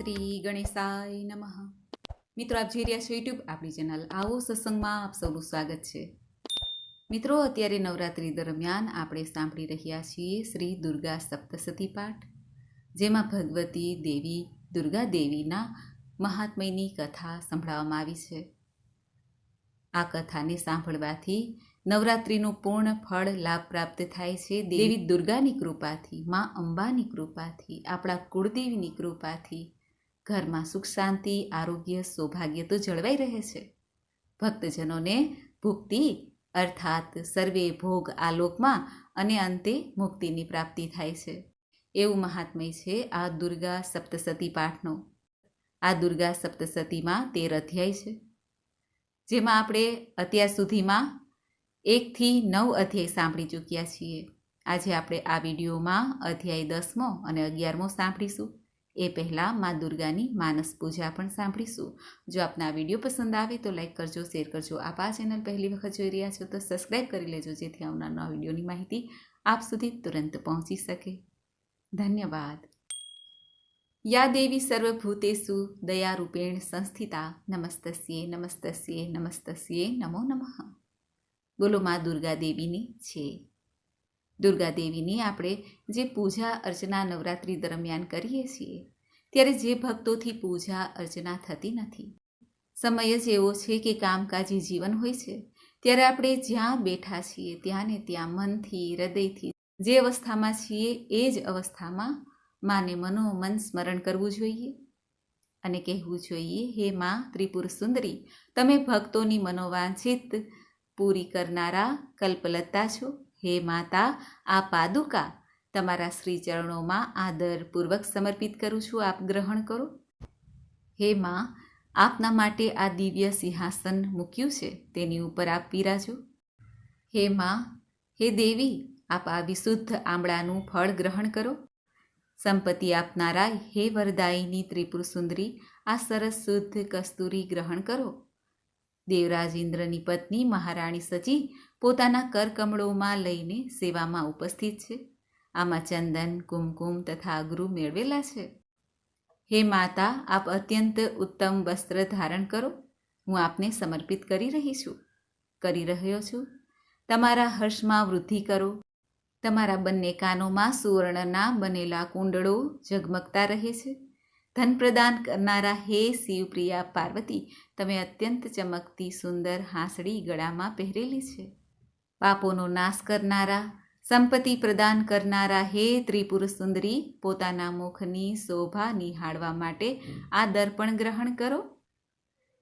શ્રી ગણેશાય નમઃ. મિત્રો, આપ જોઈ રહ્યા છો યુટ્યુબ આપણી ચેનલ આવો સત્સંગમાં આપ સૌનું સ્વાગત છે. મિત્રો, અત્યારે નવરાત્રિ દરમિયાન આપણે સાંભળી રહ્યા છીએ શ્રી દુર્ગા સપ્તસતી પાઠ, જેમાં ભગવતી દેવી, દુર્ગા દેવીના મહાત્મયની કથા સંભળાવવામાં આવી છે. આ કથાને સાંભળવાથી નવરાત્રિનું પૂર્ણ ફળ, લાભ પ્રાપ્ત થાય છે. દેવી દુર્ગાની કૃપાથી, મા અંબાની કૃપાથી, આપણા કુળદેવીની કૃપાથી ઘરમાં સુખ, શાંતિ, આરોગ્ય, સૌભાગ્ય તો જળવાઈ રહે છે. ભક્તજનોને ભુક્તિ અર્થાત સર્વે ભોગ આલોકમાં અને અંતે મુક્તિની પ્રાપ્તિ થાય છે. એવું મહાત્મય છે આ દુર્ગા સપ્તસતી પાઠનો. આ દુર્ગા સપ્તસતીમાં તેર અધ્યાય છે. જેમાં આપણે અત્યાર સુધીમાં એકથી નવ અધ્યાય સાંભળી ચૂક્યા છીએ. આજે આપણે આ વિડીયોમાં અધ્યાય દસમો અને અગિયારમો સાંભળીશું. એ પહેલાં મા દુર્ગાની માનસ પૂજા પણ સાંભળીશું. જો આપના આ વીડિયો પસંદ આવે તો લાઈક કરજો, શેર કરજો. આપ આ ચેનલ પહેલી વખત જોઈ રહ્યા છો તો સબસ્ક્રાઈબ કરી લેજો, જેથી આવનાર નવા વિડીયોની માહિતી આપ સુધી તુરંત પહોંચી શકે. ધન્યવાદ. યા દેવી સર્વભૂતેષુ દયારૂપેણ સંસ્થિતા નમસ્તસ્યે નમસ્તસ્યે નમસ્તસ્યે, નમો નમઃ. બોલો, મા દુર્ગા દેવીની છે. દુર્ગા દેવીની આપણે જે પૂજા અર્ચના નવરાત્રિ દરમિયાન કરીએ છીએ, ત્યારે જે ભક્તોથી પૂજા અર્ચના થતી નથી. સમય જ એવો છે કે કામકાજી જીવન હોય છે, ત્યારે આપણે જ્યાં બેઠા છીએ ત્યાં ને ત્યાં મનથી, હૃદયથી જે અવસ્થામાં છીએ એ જ અવસ્થામાં માને મનોમન સ્મરણ કરવું જોઈએ. અને કહેવું જોઈએ, હે માં ત્રિપુર સુંદરી, તમે ભક્તોની મનોવાંછિત પૂરી કરનારા કલ્પલતા છો. હે માતા, આ પાદુકા. તમારા શ્રી ચરણોમાં આદરપૂર્વક સમર્પિત કરું છું, આપ ગ્રહણ કરો. હે માં, આપના માટે આ દિવ્ય સિંહાસન મૂક્યું છે, તેની ઉપર આપ પીરાજો હે માં, હે દેવી, આપ આ વિશુદ્ધ આંબળાનું ફળ ગ્રહણ કરો. સંપત્તિ આપનારા હે વરદાયીની ત્રિપુર સુંદરી આ સરસ શુદ્ધ કસ્તુરી ગ્રહણ કરો. દેવરાજ ઇન્દ્રની પત્ની, મહારાણી સચી પોતાના કરકમળોમાં લઈને સેવામાં ઉપસ્થિત છે. આમાં ચંદન, કુમકુમ તથા અગરુ મેળવેલા છે. હે માતા, આપ અત્યંત ઉત્તમ વસ્ત્ર ધારણ કરો. હું આપને સમર્પિત કરી રહી છું. કરી રહ્યો છું. તમારા હર્ષમાં વૃદ્ધિ કરો. તમારા બંને કાનોમાં સુવર્ણના બનેલા કુંડળો ઝગમગતા રહે છે. ધન પ્રદાન કરનારા હે શિવપ્રિયા પાર્વતી, તમે અત્યંત ચમકતી, સુંદર હાંસડી ગળામાં પહેરેલી છે. પાપોનો નાશ કરનારા, સંપત્તિ પ્રદાન કરનારા હે ત્રિપુર સુંદરી, પોતાના મુખની શોભા નિહાળવા માટે આ દર્પણ ગ્રહણ કરો.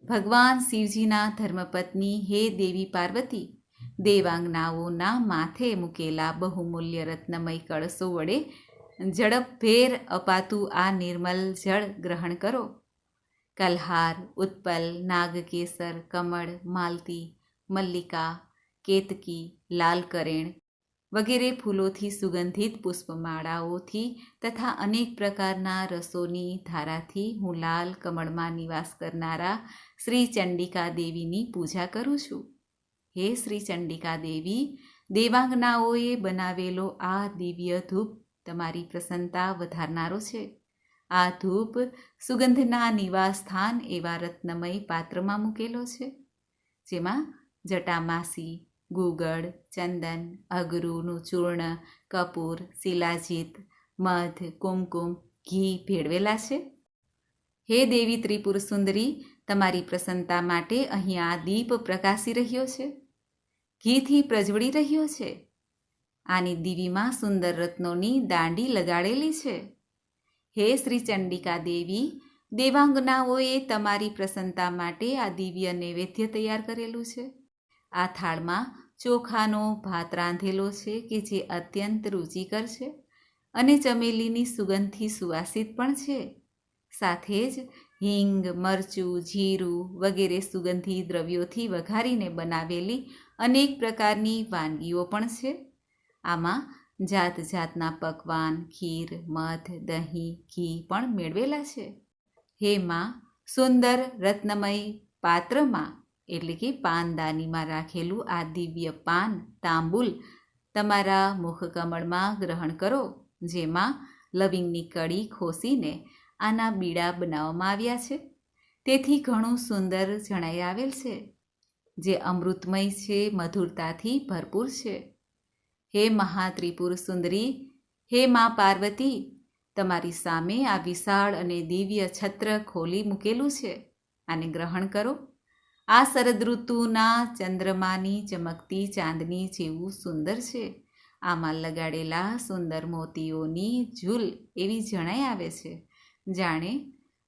ભગવાન શિવજીના ધર્મપત્ની હે દેવી પાર્વતી દેવાંગનાઓના માથે મૂકેલા બહુમૂલ્ય રત્નમય કળશો વડે ઝડપભેર અપાતું આ નિર્મલ જળ ગ્રહણ કરો. કલ્હાર, ઉત્પલ, નાગકેસર, કમળ, માલતી, મલ્લિકા કેતકી, લાલ કરેણ વગેરે ફૂલોથી સુગંધિત પુષ્પમાળાઓથી તથા અનેક પ્રકારના રસોની ધારાથી હું લાલ કમળમાં નિવાસ કરનારા શ્રી ચંડિકા દેવીની પૂજા કરું છું. હે શ્રી ચંડિકા દેવી, દેવાંગનાઓએ બનાવેલો આ દિવ્ય ધૂપ તમારી પ્રસન્નતા વધારનારો છે. આ ધૂપ સુગંધના નિવાસ સ્થાન એવા રત્નમય પાત્રમાં મૂકેલો છે. જેમાં જટામાસી ગુગળ, ચંદન અગરુનું ચૂર્ણ કપૂર, શિલાજીત, મધ, કુમકુમ, ઘી ભેળવેલા છે? હે દેવી ત્રિપુર સુંદરી, તમારી પ્રસન્નતા માટે અહીં આ દીપ પ્રકાશી રહ્યો છે. ઘીથી પ્રજવળી રહ્યો છે. આની દીવીમાં સુંદર રત્નોની દાંડી લગાડેલી છે. હે શ્રી ચંડિકા દેવી, દેવાંગનાઓએ તમારી પ્રસન્નતા માટે આ દિવ્ય નૈવેદ્ય તૈયાર કરેલું છે. આ થાળમાં ચોખાનો ભાત રાંધેલો છે કે જે અત્યંત રુચિકર છે અને ચમેલીની સુગંધથી સુવાસિત પણ છે. સાથે જ હિંગ, મરચું, જીરું વગેરે સુગંધી દ્રવ્યોથી વઘારીને બનાવેલી અનેક પ્રકારની વાનગીઓ પણ છે. આમાં જાત જાતના પકવાન, ખીર, મધ, દહીં, ઘી પણ મેળવેલા છે. હે માં, સુંદર રત્નમય પાત્રમાં એટલે કે પાનદાનીમાં રાખેલું આ દિવ્ય પાન, તાંબુલ, તમારા મુખકમળમાં ગ્રહણ કરો, જેમાં લવિંગની કડી ખોસીને આના બીડા બનાવવામાં આવ્યા છે. તેથી ઘણું સુંદર જણાઈ આવેલ છે, જે અમૃતમય છે, મધુરતાથી ભરપૂર છે. હે મહાત્રિપુર સુંદરી, હે મા પાર્વતી, તમારી સામે આ વિશાળ અને દિવ્ય છત્ર ખોલી મૂકેલું છે. આને ગ્રહણ કરો. આ શરદ ઋતુના ચંદ્રમાની ચમકતી ચાંદની જેવું સુંદર છે. આમાં લગાડેલા સુંદર મોતીઓની ઝૂલ એવી જણાઈ આવે છે. જાણે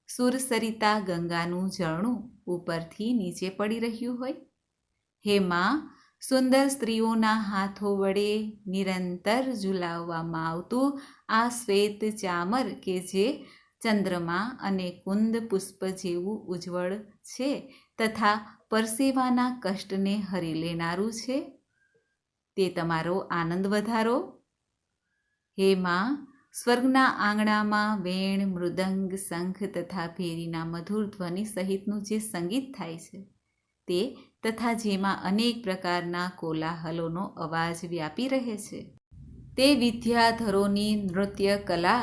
સુરસરિતા ગંગાનું ઝરણું ઉપરથી નીચે પડી રહ્યું હોય. હે માં સુંદર સ્ત્રીઓના હાથો વડે નિરંતર ઝુલાવવામાં આવતું આ શ્વેત ચામર કે જે ચંદ્રમા અને કુંદ પુષ્પ જેવું ઉજ્જવળ છે. તથા પરસેવાના કષ્ટને હરી લેનારું છે. તે તમારો આનંદ વધારો. હે માં, સ્વર્ગના આંગણામાં વેણ, મૃદંગ, શંખ તથા ભેરીના મધુર ધ્વનિ સહિતનું જે સંગીત થાય છે, તે તથા જેમાં અનેક પ્રકારના કોલાહલોનો અવાજ વ્યાપી રહે છે. તે વિદ્યાધરોની નૃત્ય કલા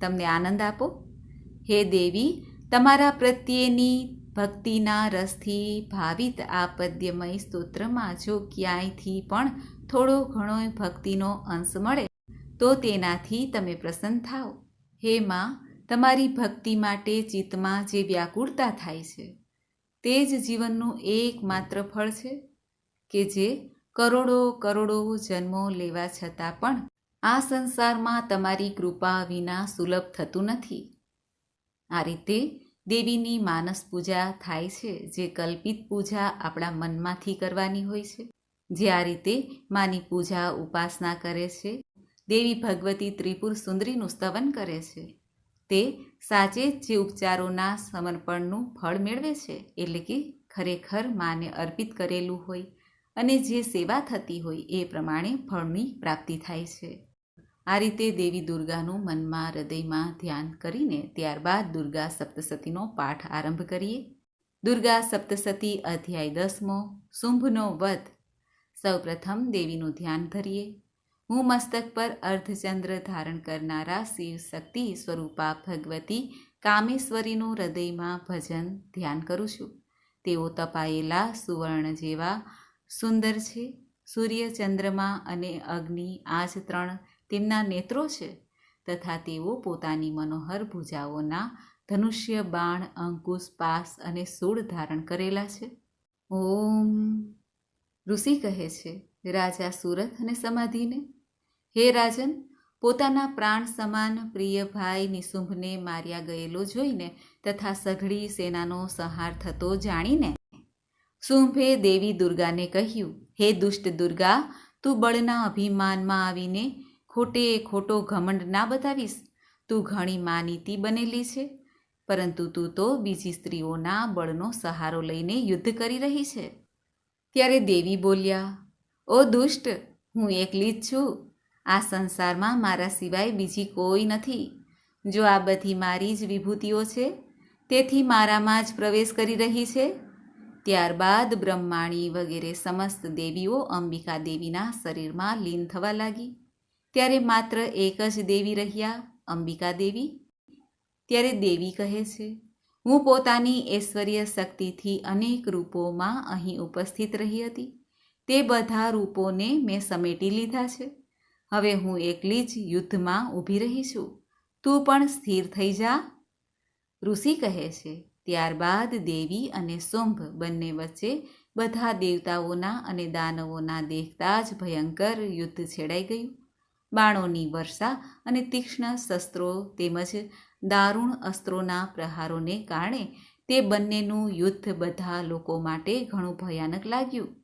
તમને આનંદ આપો. હે દેવી, તમારા પ્રત્યેની ભક્તિના રસથી ભાવિત આ પદ્યમય સ્તોત્રમાં જો ક્યાંયથી પણ થોડો ઘણો ભક્તિનો અંશ મળે, તો તેનાથી તમે પ્રસન્ન થાઓ હે માં, તમારી ભક્તિ માટે ચિત્તમાં જે વ્યાકુળતા થાય છે, તે જ જીવનનું એકમાત્ર ફળ છે, કે જે કરોડો કરોડો જન્મો લેવા છતાં પણ આ સંસારમાં તમારી કૃપા વિના સુલભ થતું નથી. આ રીતે દેવીની માનસ પૂજા થાય છે, જે કલ્પિત પૂજા આપણા મનમાંથી કરવાની હોય છે. જે આ રીતે માની પૂજા ઉપાસના કરે છે. દેવી ભગવતી ત્રિપુર સુંદરીનું સ્તવન કરે છે. તે સાચે જ જે ઉપચારોના સમર્પણનું ફળ મેળવે છે, એટલે કે ખરેખર માને અર્પિત કરેલું હોય અને જે સેવા થતી હોય એ પ્રમાણે ફળની પ્રાપ્તિ થાય છે. આ રીતે દેવી દુર્ગાનું મનમાં હૃદયમાં ધ્યાન કરીને ત્યારબાદ દુર્ગા સપ્તસતીનો પાઠ આરંભ કરીએ. દુર્ગા સપ્તસતી અધ્યાય દસમો, શુંભનો વધ. સૌપ્રથમ દેવીનું ધ્યાન ધરીએ. હું મસ્તક પર અર્ધચંદ્ર ધારણ કરનારા શિવ શક્તિ સ્વરૂપા ભગવતી કામેશ્વરીનું હૃદયમાં ભજન ધ્યાન કરું છું. તેઓ તપાયેલા સુવર્ણ જેવા સુંદર છે. સૂર્ય ચંદ્રમા અને અગ્નિ આ જ ત્રણ તેમના નેત્રો છે તથા તેઓ પોતાની મનોહર ભુજાઓના ધનુષ્ય, બાણ, અંકુશ, પાસ અને સૂળ ધારણ કરેલા છે. ઓમ! ઋષિ કહે છે, રાજા સુરથ અને સમાધિને. હે રાજન, પોતાના પ્રાણ સમાન પ્રિય ભાઈ નિશુંભને માર્યા ગયેલો જોઈને તથા સઘળી સેનાનો સંહાર થતો જાણીને શુંભે દેવી દુર્ગાને કહ્યું, હે દુષ્ટ દુર્ગા, તું બળના અભિમાનમાં આવીને ખોટે ખોટો ઘમંડ ના બતાવીશ? તું ઘણી માનીતી બનેલી છે, પરંતુ તું તો બીજી સ્ત્રીઓના બળનો સહારો લઈને યુદ્ધ કરી રહી છે. ત્યારે દેવી બોલ્યા, ઓ દુષ્ટ, હું એકલી જ છું. આ સંસારમાં મારા સિવાય બીજી કોઈ નથી. જો આ બધી મારી જ વિભૂતિઓ છે, તેથી મારામાં જ પ્રવેશ કરી રહી છે. ત્યારબાદ બ્રહ્માણી વગેરે સમસ્ત દેવીઓ અંબિકા દેવીના શરીરમાં લીન થવા લાગી. ત્યારે માત્ર એક જ દેવી રહ્યા, અંબિકા દેવી? ત્યારે દેવી કહે છે, હું પોતાની ઐશ્વર્ય શક્તિથી અનેક રૂપોમાં અહીં ઉપસ્થિત રહી હતી. તે બધા રૂપોને મેં સમેટી લીધા છે. હવે હું એકલી જ યુદ્ધમાં ઊભી રહી છું. તું પણ સ્થિર થઈ જા. ઋષિ કહે છે, ત્યારબાદ દેવી અને શુંભ બંને વચ્ચે બધા દેવતાઓના અને દાનવોના દેખતા જ ભયંકર યુદ્ધ છેડાઈ ગયું. બાણોની વર્ષા અને તીક્ષ્ણ શસ્ત્રો તેમજ દારૂણ અસ્ત્રોના પ્રહારોને કારણે તે બંનેનું યુદ્ધ બધા લોકો માટે ઘણું ભયાનક લાગ્યું.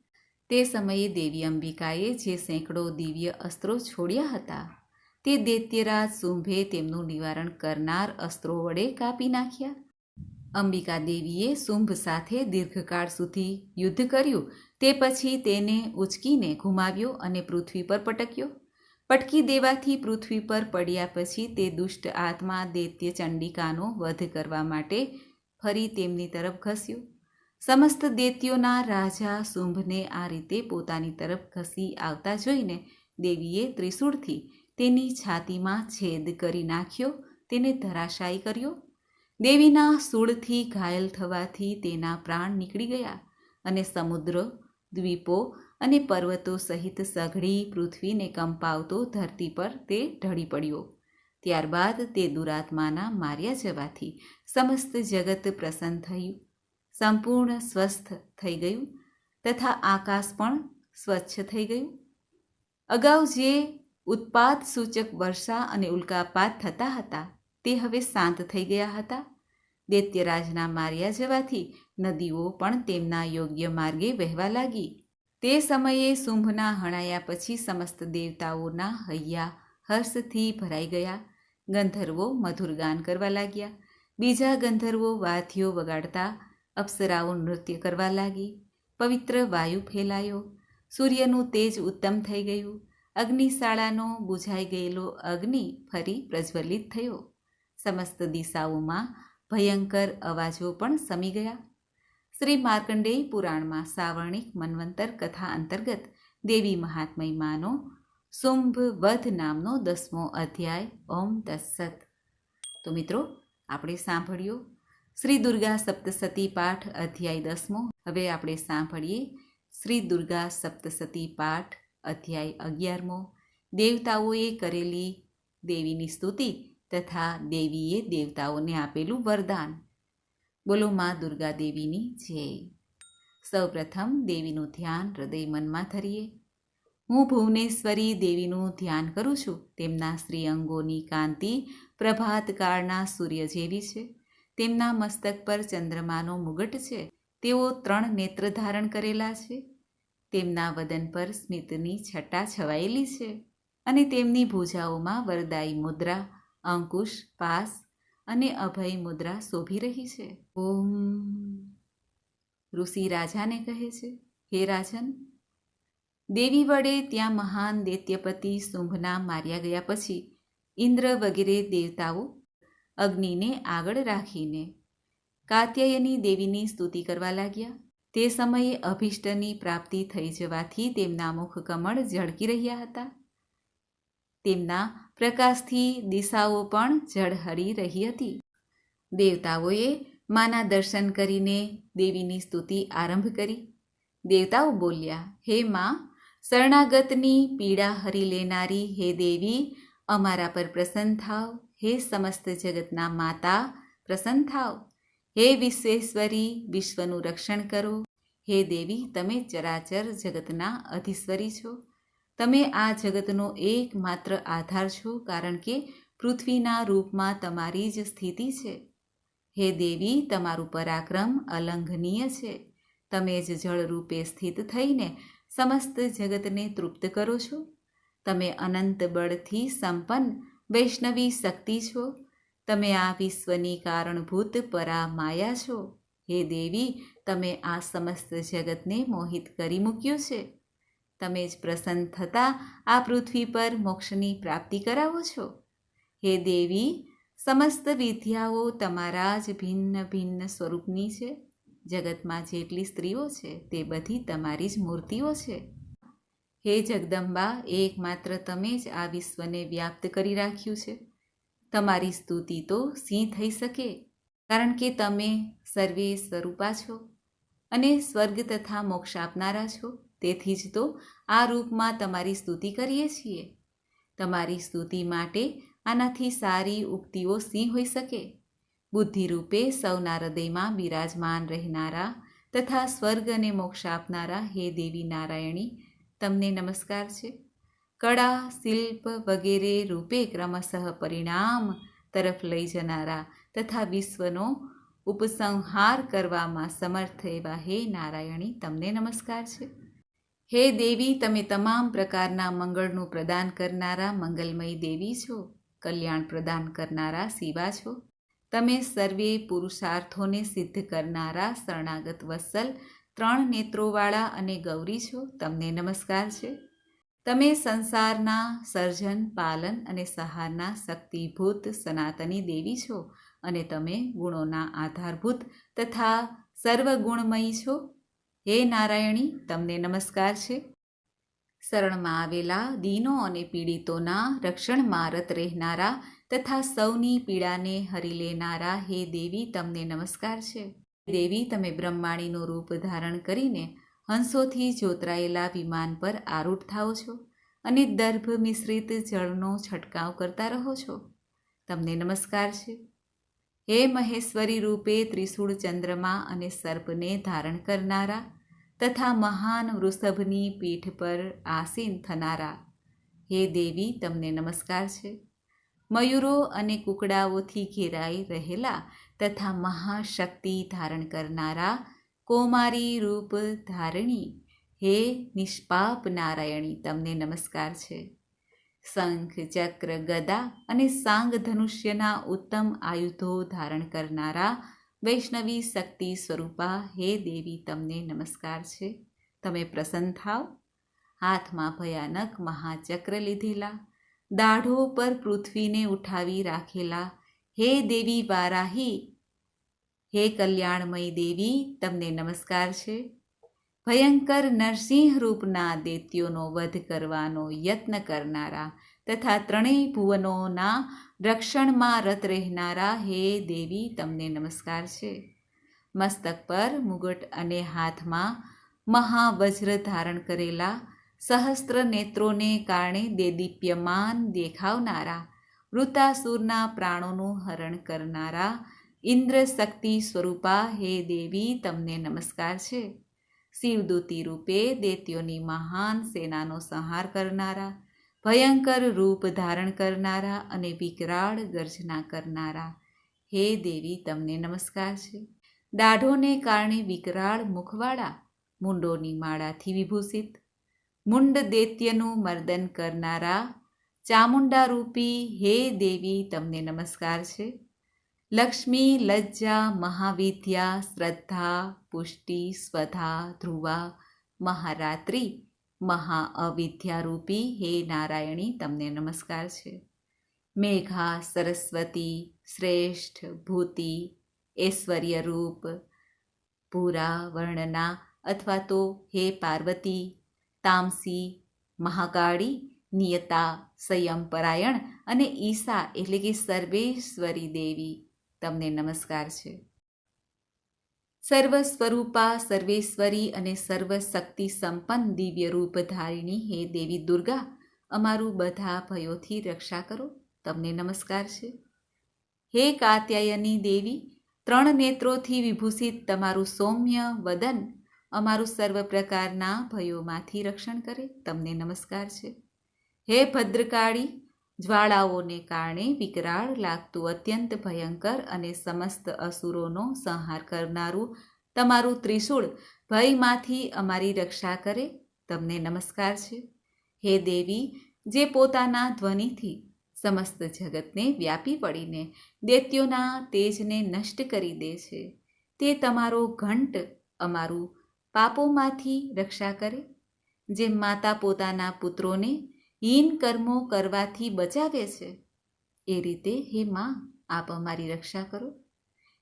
તે સમયે દેવી અંબિકાએ જે સેંકડો દિવ્ય અસ્ત્રો છોડ્યા હતા, તે દૈત્યરાજ શુંભે તેમનું નિવારણ કરનાર અસ્ત્રો વડે કાપી નાખ્યા. અંબિકા દેવીએ શુંભ સાથે દીર્ઘકાળ સુધી યુદ્ધ કર્યું, તે પછી તેને ઉચકીને ઘુમાવ્યો અને પૃથ્વી પર પટક્યો. પટકી દેવાથી પૃથ્વી પર પડ્યા પછી તે દુષ્ટ આત્મા દૈત્ય ચંડિકાનો વધ કરવા માટે ફરી તેમની તરફ ઘસ્યો. સમસ્ત દૈત્યોના રાજા શુંભને આ રીતે પોતાની તરફ ઘસી આવતા જોઈને દેવીએ ત્રિશૂળથી તેની છાતીમાં છેદ કરી નાખ્યો, તેને ધરાશાયી કર્યો. દેવીના સૂળથી ઘાયલ થવાથી તેના પ્રાણ નીકળી ગયા અને સમુદ્ર, દ્વીપો અને પર્વતો સહિત સઘળી પૃથ્વીને કંપાવતો ધરતી પર તે ઢળી પડ્યો. ત્યારબાદ તે દુરાત્માના માર્યા જવાથી સમસ્ત જગત પ્રસન્ન થયું. સંપૂર્ણ સ્વસ્થ થઈ ગયું તથા આકાશ પણ સ્વચ્છ થઈ ગયું. અગાઉ જે ઉત્પાદ સૂચક વર્ષા અને ઉલ્કાપાત થતા હતા તે હવે શાંત થઈ ગયા હતા. દૈત્યરાજના માર્યા જવાથી નદીઓ પણ તેમના યોગ્ય માર્ગે વહેવા લાગી. તે સમયે શુંભના હણાયા પછી સમસ્ત દેવતાઓના હૈયા હર્ષથી ભરાઈ ગયા. ગંધર્વો મધુર ગાન કરવા લાગ્યા. બીજા ગંધર્વો વાદ્યો વગાડતા અપ્સરાઓ નૃત્ય કરવા લાગી. પવિત્ર વાયુ ફેલાયો. સૂર્યનું તેજ ઉત્તમ થઈ ગયું. અગ્નિશાળાનો બુઝાઈ ગયેલો અગ્નિ ફરી પ્રજ્વલિત થયો. સમસ્ત દિશાઓમાં ભયંકર અવાજો પણ સમી ગયા. શ્રી માર્કંડેય પુરાણમાં સાવર્ણિક મન્વંતર કથા અંતર્ગત દેવી મહાત્મયમાંનો શુંભ વધ નામનો દસમો અધ્યાય ઓમ તત્સત. તો મિત્રો, આપણે સાંભળ્યો શ્રી દુર્ગા સપ્તસતી પાઠ અધ્યાય દસમો. હવે આપણે સાંભળીએ શ્રી દુર્ગા સપ્તસતી પાઠ અધ્યાય અગિયારમો. દેવતાઓએ કરેલી દેવીની સ્તુતિ તથા દેવીએ દેવતાઓને આપેલું વરદાન. બોલો માં દુર્ગા દેવીની જય. સૌપ્રથમ દેવીનું ધ્યાન હૃદય મનમાં ધરીએ. હું ભુવનેશ્વરી દેવીનું ધ્યાન કરું છું. તેમના શ્રી અંગોની કાંતિ પ્રભાતકાળના સૂર્ય જેવી છે. તેમના મસ્તક પર ચંદ્રમાનો મુગટ છે. તેઓ ત્રણ નેત્ર ધારણ કરેલા છે. તેમના વદન પર સ્મિતની છટા છવાયેલી છે. અને તેમની ભૂજાઓમાં વરદાયી મુદ્રા, અંકુશ, પાસ અને અભય મુદ્રા શોભી રહી છે. ઓમ. ઋષિ રાજાને કહે છે, હે રાજન, દેવી વડે ત્યાં મહાન દૈત્યપતિ શુંભના માર્યા ગયા પછી ઇન્દ્ર વગેરે દેવતાઓ અગ્નિને આગળ રાખીને કાત્યાયની દેવીની સ્તુતિ કરવા લાગ્યા. તે સમયે અભિષ્ટની પ્રાપ્તિ થઈ જવાથી તેમના મુખ કમળ ઝળકી રહ્યા હતા. તેમના પ્રકાશથી દિશાઓ પણ ઝળહળી રહી હતી. દેવતાઓએ માના દર્શન કરીને દેવીની સ્તુતિ આરંભ કરી. દેવતાઓ બોલ્યા, હે માં, શરણાગતની પીડા હરી લેનારી હે દેવી, અમારા પર પ્રસન્ન થાવ. હે સમસ્ત જગતના માતા, પ્રસન્ન થાવ. હે વિશ્વેશ્વરી, વિશ્વનું રક્ષણ કરો. હે દેવી, તમે ચરાચર જગતના અધીશ્વરી છો. તમે આ જગતનો એકમાત્ર આધાર છો, કારણ કે પૃથ્વીના રૂપમાં તમારી જ સ્થિતિ છે. હે દેવી, તમારું પરાક્રમ અલંઘનીય છે. તમે જ જળ રૂપે સ્થિત થઈને સમસ્ત જગતને તૃપ્ત કરો છો. તમે અનંત બળથી સંપન્ન, વૈષ્ણવી શક્તિ છો. તમે આ વિશ્વની કારણભૂત પરા માયા છો. હે દેવી, તમે આ સમસ્ત જગતને મોહિત કરી મૂક્યું છે. તમે જ પ્રસન્ન થતાં આ પૃથ્વી પર મોક્ષની પ્રાપ્તિ કરાવો છો? હે દેવી, સમસ્ત વિદ્યાઓ તમારા જ ભિન્ન ભિન્ન સ્વરૂપની છે. જગતમાં જેટલી સ્ત્રીઓ છે, તે બધી તમારી જ મૂર્તિઓ છે. હે જગદંબા, એકમાત્ર તમે જ આ વિશ્વને વ્યાપ્ત કરી રાખ્યું છે. તમારી સ્તુતિ તો સિંહ થઈ શકે, કારણ કે તમે સર્વે સ્વરૂપા છો અને સ્વર્ગ તથા મોક્ષ આપનારા છો. તેથી જ તો આ રૂપમાં તમારી સ્તુતિ કરીએ છીએ. તમારી સ્તુતિ માટે આનાથી સારી ઉક્તિઓ સિંહ હોઈ શકે. બુદ્ધિરૂપે સૌના હૃદયમાં બિરાજમાન રહેનારા તથા સ્વર્ગ અને મોક્ષ આપનારા હે દેવી નારાયણી, તમને નમસ્કાર છે. કળા, શિલ્પ વગેરે રૂપે ક્રમશઃ પરિણામ તરફ લઈ જનારા તથા વિશ્વનો ઉપસંહાર કરવામાં સમર્થ એવા હે નારાયણી, તમને નમસ્કાર છે. હે દેવી, તમે તમામ પ્રકારના મંગળનું પ્રદાન કરનારા મંગલમય દેવી છો, કલ્યાણ પ્રદાન કરનારા શિવા છો. તમે સર્વે પુરુષાર્થોને સિદ્ધ કરનારા શરણાગત વત્સલ, ત્રણ નેત્રોવાળા અને ગૌરી છો. તમને નમસ્કાર છે. તમે સંસારના સર્જન, પાલન અને સહારના શક્તિભૂત સનાતની દેવી છો અને તમે ગુણોના આધારભૂત તથા સર્વગુણમયી છો. હે નારાયણી, તમને નમસ્કાર છે. શરણમાં આવેલા દીનો અને પીડિતોના રક્ષણમાં રત રહેનારા તથા સૌની પીડાને હરી લેનારા હે દેવી, તમને નમસ્કાર છે. દેવી, તમે બ્રહ્માણીનું રૂપ ધારણ કરીને હંસોથી જોતરાયેલા વિમાન પર આરૂઢ થાઓ છો અને દર્ભ મિશ્રિત જળનો છંટકાવ કરતા રહો છો. તમને નમસ્કાર છે. હે મહેશ્વરી રૂપે ત્રિશૂળ ચંદ્રમા અને સર્પને ધારણ કરનારા તથા મહાન વૃષભની પીઠ પર આસીન થનારા. હે દેવી, તમને નમસ્કાર છે. મયુરો અને કુકડાઓથી ઘેરાઈ રહેલા તથા મહાશક્તિ ધારણ કરનારા કોમારી રૂપ ધારણી, હે નિષ્પાપ નારાયણી, તમને નમસ્કાર છે. શંખ, ચક્ર, ગદા અને સાંગ ધનુષ્યના ઉત્તમ આયુધો ધારણ કરનારા વૈષ્ણવી શક્તિ સ્વરૂપા, હે દેવી, તમને નમસ્કાર છે. તમે પ્રસન્ન થાવ? હાથમાં ભયાનક મહાચક્ર લીધેલા. દાઢો પર પૃથ્વીને ઉઠાવી રાખેલા. હે દેવી વારાહી! હે કલ્યાણમય દેવી, તમને નમસ્કાર છે. ભયંકર નરસિંહ રૂપના દૈત્યોનો વધ કરવાનો યત્ન કરનારા તથા ત્રણેય ભુવનોના રક્ષણમાં રત રહેનારા હે દેવી, તમને નમસ્કાર છે. મસ્તક પર મુગટ અને હાથમાં મહાવજ્ર ધારણ કરેલા સહસ્ત્ર નેત્રોને કારણે દેદીપ્યમાન દેખાવનારા, વૃતાસુરના પ્રાણોનું હરણ કરનારા ઇન્દ્ર શક્તિ સ્વરૂપા હે દેવી, તમને નમસ્કાર છે. શિવદૂતી રૂપે દૈત્યોની મહાન સેનાનો સંહાર કરનારા ભયંકર રૂપ ધારણ કરનારા અને વિકરાળ ગર્જના કરનારા. હે દેવી, તમને નમસ્કાર છે. દાઢોને કારણે વિકરાળ મુખવાળા મુંડોની માળાથી વિભૂષિત. મુંડ દૈત્યનું મર્દન કરનારા ચામુંડા રૂપી હે દેવી, તમને નમસ્કાર છે. લક્ષ્મી, લજ્જા, મહાવિદ્યા, શ્રદ્ધા, પુષ્ટિ, સ્વધા, ધ્રુવા, મહારાત્રિ મહા અવિદ્યારૂપી હે નારાયણી, તમને નમસ્કાર છે. મેઘા, સરસ્વતી, શ્રેષ્ઠ, ભૂતિ ઐશ્વર્ય રૂપ પૂરા વર્ણના અથવા તો હે પાર્વતી, તામસી, મહાકાળી, નિયતા, સંયમપરાયણ અને ઈશા એટલે કે સર્વેશ્વરી દેવી, તમને નમસ્કાર છે. સર્વ સ્વરૂપા સર્વેશ્વરી અને સર્વ શક્તિ સંપન્ન દિવ્ય રૂપધારિણી હે દેવી દુર્ગા. અમારું બધા ભયોથી રક્ષા કરો. તમને નમસ્કાર છે. હે કાત્યાયની દેવી, ત્રણ નેત્રોથી વિભૂષિત તમારું સૌમ્ય વદન અમારું સર્વ પ્રકારના ભયોમાંથી રક્ષણ કરે. તમને નમસ્કાર છે. હે ભદ્રકાળી જ્વાળાઓને કારણે વિકરાળ લાગતું અત્યંત ભયંકર અને સમસ્ત અસુરોનો સંહાર કરનારું તમારું ત્રિશૂળ ભયમાંથી અમારી રક્ષા કરે. તમને નમસ્કાર છે. હે દેવી, જે પોતાના ધ્વનિથી સમસ્ત જગતને વ્યાપી પડીને દૈત્યોના તેજને નષ્ટ કરી દે છે, તે તમારો ઘંટ અમારું પાપોમાંથી રક્ષા કરે. જેમ માતા પોતાના પુત્રોને હીન કર્મો કરવાથી બચાવે છે. એ રીતે હે માં, આપ અમારી રક્ષા કરો.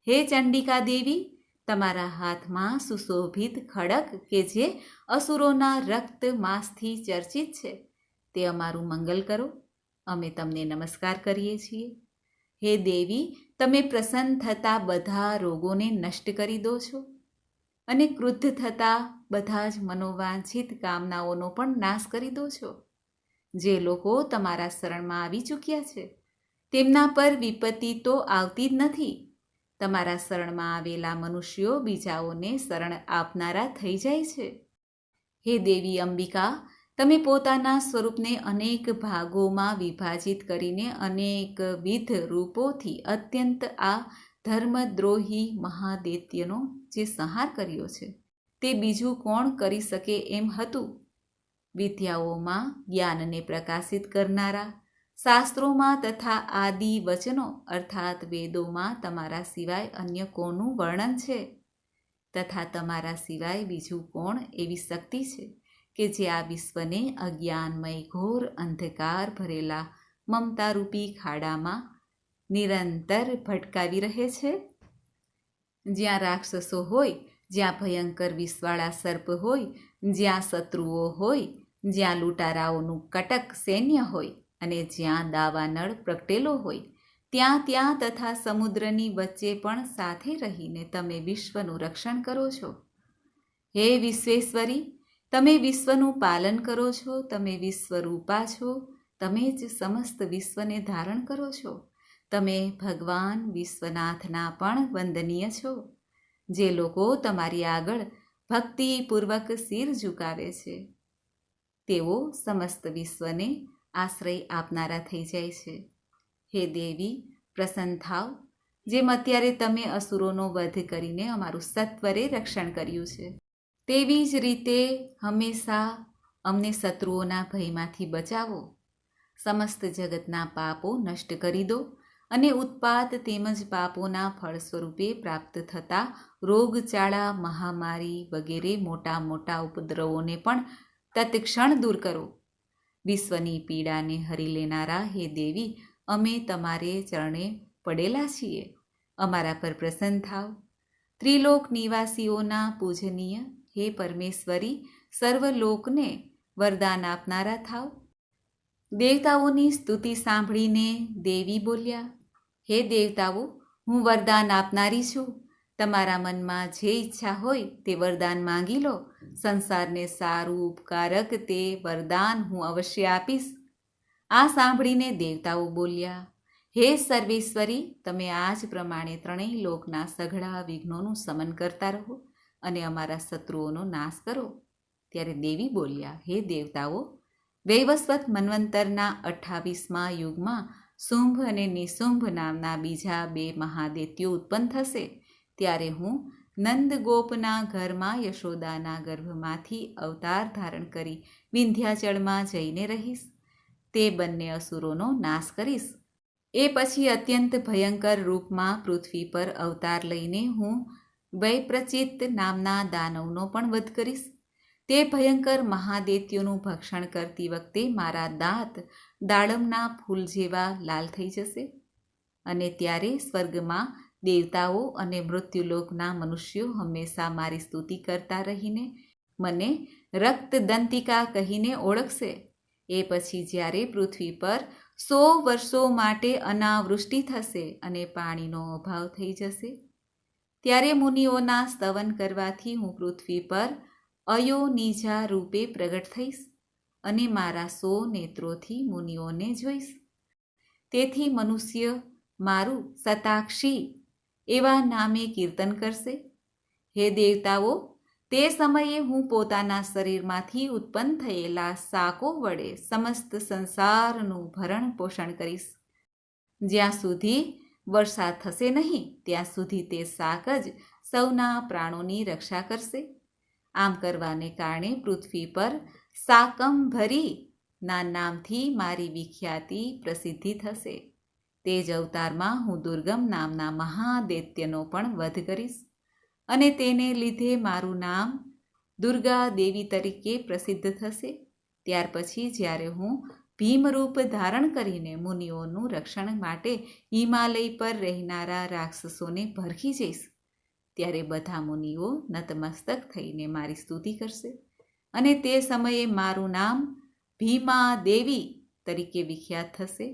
હે ચંડિકા દેવી, તમારા હાથમાં સુશોભિત ખડક કે જે અસુરોના રક્ત માંસથી ચર્ચિત છે, તે અમારું મંગલ કરો. અમે તમને નમસ્કાર કરીએ છીએ. હે દેવી, તમે પ્રસન્ન થતા બધા રોગોને નષ્ટ કરી દો છો અને ક્રુદ્ધ થતા બધા જ મનોવાંછિત કામનાઓનો પણ નાશ કરી દો છો. જે લોકો તમારા શરણમાં આવી ચૂક્યા છે. તેમના પર વિપત્તિ તો આવતી જ નથી. તમારા શરણમાં આવેલા મનુષ્યો બીજાઓને શરણ આપનારા થઈ જાય છે. હે દેવી અંબિકા, તમે પોતાના સ્વરૂપને અનેક ભાગોમાં વિભાજિત કરીને અનેકવિધ રૂપોથી અત્યંત આ ધર્મદ્રોહી મહાદૈત્યનો જે સંહાર કર્યો છે, તે બીજું કોણ કરી શકે એમ હતું? વિદ્યાઓમાં જ્ઞાનને પ્રકાશિત કરનારા, શાસ્ત્રોમાં તથા આદિ વચનો અર્થાત વેદોમાં તમારા સિવાય અન્ય કોનું વર્ણન છે? તથા તમારા સિવાય બીજું કોણ એવી શક્તિ છે કે જે આ વિશ્વને અજ્ઞાનમય ઘોર અંધકાર ભરેલા મમતારૂપી ખાડામાં નિરંતર ભટકાવી રહે છે? જ્યાં રાક્ષસો હોય, જ્યાં ભયંકર વિશ્વાળા સર્પ હોય, જ્યાં શત્રુઓ હોય જ્યાં લૂંટારાઓનું કટક સૈન્ય હોય અને જ્યાં દાવાનળ પ્રગટેલો હોય, ત્યાં ત્યાં તથા સમુદ્રની વચ્ચે પણ સાથે રહીને તમે વિશ્વનું રક્ષણ કરો છો. હે વિશ્વેશ્વરી, તમે વિશ્વનું પાલન કરો છો, તમે વિશ્વરૂપા છો, તમે જ સમસ્ત વિશ્વને ધારણ કરો છો. તમે ભગવાન વિશ્વનાથના પણ વંદનીય છો. જે લોકો તમારી આગળ ભક્તિપૂર્વક શિર ઝુકાવે છે. તેઓ સમસ્ત વિશ્વને આશ્રય આપનારા થઈ જાય છે. હે દેવી, પ્રસન્ન થાવ. જેમ અત્યારે તમે અસુરોનો વધ કરીને અમારું સત્વરે રક્ષણ કર્યું છે. તેવી જ રીતે હંમેશા અમને શત્રુઓના ભયમાંથી બચાવો. સમસ્ત જગતના પાપો નષ્ટ કરી દો અને ઉત્પાદ તેમજ પાપોના ફળ સ્વરૂપે પ્રાપ્ત થતા રોગચાળા, મહામારી વગેરે મોટા મોટા ઉપદ્રવોને પણ તત્ક્ષણ દૂર કરો. વિશ્વની પીડાને હરી લેનારા હે દેવી, અમે તમારે ચરણે પડેલા છીએ. અમારા પર પ્રસન્ન થાવ. ત્રિલોક નિવાસીઓના પૂજનીય, હે પરમેશ્વરી, સર્વલોકને વરદાન આપનારા થાવ. દેવતાઓની સ્તુતિ સાંભળીને દેવી બોલ્યા, હે દેવતાઓ, હું વરદાન આપનારી છું. તમારા મનમાં જે ઈચ્છા હોય તે વરદાન માંગી લો. સંસારને સારું, ઉપકારક તે વરદાન હું અવશ્ય આપીશ. આ સાંભળીને દેવતાઓ બોલ્યા, હે સર્વેશ્વરી, તમે આ જ પ્રમાણે ત્રણેય લોકના સઘળા વિઘ્નોનું સમન કરતા રહો અને અમારા શત્રુઓનો નાશ કરો. ત્યારે દેવી બોલ્યા, હે દેવતાઓ, વૈવસ્વત મન્વંતરના અઠ્ઠાવીસમા યુગમાં શુંભ અને નિશુંભ નામના બીજા બે મહાદેત્યો ઉત્પન્ન થશે. ત્યારે હું નંદગોપના ઘરમાં યશોદાના ગર્ભમાંથી અવતાર ધારણ કરી વિંધ્યાચળમાં જઈને રહીશ. તે બંને અસુરોનો નાશ કરીશ. એ પછી અત્યંત ભયંકર રૂપમાં પૃથ્વી પર અવતાર લઈને હું વૈપ્રચિત નામના દાનવનો પણ વધ કરીશ. તે ભયંકર મહાદેત્યોનું ભક્ષણ કરતી વખતે મારા દાંત દાડમના ફૂલ જેવા લાલ થઈ જશે. અને ત્યારે સ્વર્ગમાં દેવતાઓ અને મૃત્યુલોકના મનુષ્યો હંમેશા મારી સ્તુતિ કરતા રહીને મને રક્તદંતિકા કહીને ઓળખશે. એ પછી જ્યારે પૃથ્વી પર સો વર્ષો માટે અનાવૃષ્ટિ થશે અને પાણીનો અભાવ થઈ જશે, ત્યારે મુનિઓના સ્તવન કરવાથી હું પૃથ્વી પર અયોનિજા રૂપે પ્રગટ થઈશ અને મારા સો નેત્રોથી મુનિઓને જોઈશ. તેથી મનુષ્ય મારું સતાક્ષી એવા નામે કીર્તન કરશે? હે દેવતાઓ, તે સમયે હું પોતાના શરીરમાંથી ઉત્પન્ન થયેલા સાકો વડે સમસ્ત સંસારનું ભરણ પોષણ કરીશ. જ્યાં સુધી વરસાદ થશે નહીં, ત્યાં સુધી તે શાક જ સૌના પ્રાણોની રક્ષા કરશે. આમ કરવાને કારણે પૃથ્વી પર સાકંભરી ના નામથી મારી વિખ્યાતિ પ્રસિદ્ધિ થશે. તે જ અવતારમાં હું દુર્ગમ નામના મહાદૈત્યનો પણ વધ કરીશ અને તેને લીધે મારું નામ દુર્ગા દેવી તરીકે પ્રસિદ્ધ થશે. ત્યાર પછી જ્યારે હું ભીમરૂપ ધારણ કરીને મુનિઓનું રક્ષણ માટે હિમાલય પર રહેનારા રાક્ષસોને ભરખી જઈશ, ત્યારે બધા મુનિઓ નતમસ્તક થઈને મારી સ્તુતિ કરશે અને તે સમયે મારું નામ ભીમા દેવી તરીકે વિખ્યાત થશે.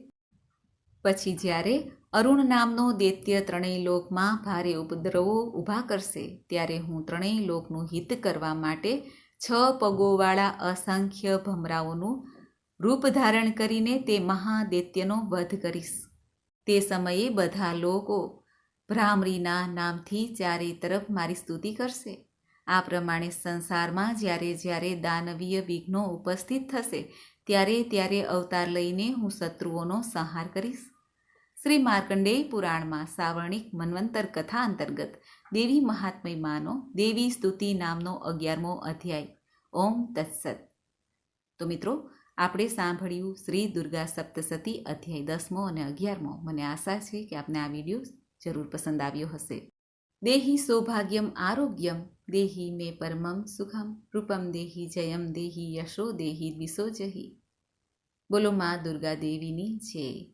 પછી જ્યારે અરુણ નામનો દૈત્ય ત્રણેય લોકમાં ભારે ઉપદ્રવો ઊભા કરશે, ત્યારે હું ત્રણેય લોકનું હિત કરવા માટે છ પગોવાળા અસંખ્ય ભમરાઓનું રૂપ ધારણ કરીને તે મહાદૈત્યનો વધ કરીશ. તે સમયે બધા લોકો ભ્રામરીના નામથી ચારે તરફ મારી સ્તુતિ કરશે. આ પ્રમાણે સંસારમાં જ્યારે જ્યારે દાનવીય વિઘ્નો ઉપસ્થિત થશે, ત્યારે ત્યારે અવતાર લઈને હું શત્રુઓનો સંહાર કરીશ. શ્રી માર્કંડેય પુરાણમાં સાવર્ણિક મન્વંતર કથા અંતર્ગત દેવી મહાત્મય માનો દેવી સ્તુતિ નામનો અગિયારમો અધ્યાય. ઓમ તત્સત. તો મિત્રો, આપણે સાંભળ્યું શ્રી દુર્ગા સપ્તસતી અધ્યાય દસમો અને અગિયારમો. મને આશા છે કે આપને આ વીડિયો જરૂર પસંદ આવ્યો હશે. દેહી સૌભાગ્યમ આરોગ્યમ, દેહી મે પરમમ સુખમ, રૂપમ દેહી જયમ, દેહી યશો દેહી દ્વિષોજહી બોલો મા દુર્ગા દેવીની જય.